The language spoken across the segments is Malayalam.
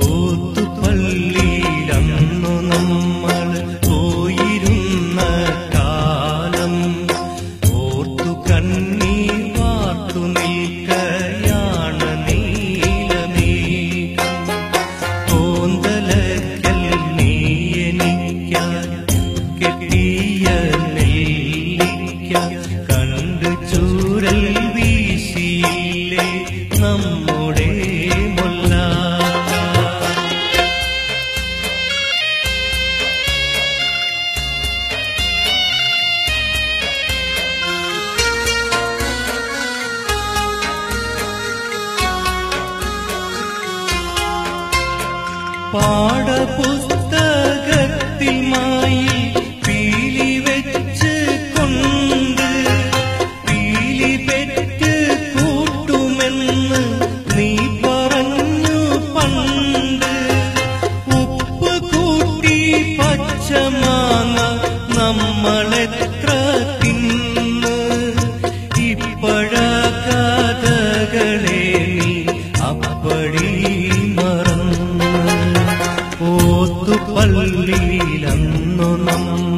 പോത്തുപള്ളിയിലന്നു നമ്മൾ పాడపుస్తు ഉള്ളിലന്നു നമ്മൾ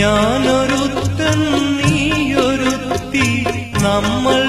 ഞാനൊരുത്തൻ നീയൊരുത്തി നമ്മൾ